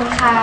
คุณค่ะ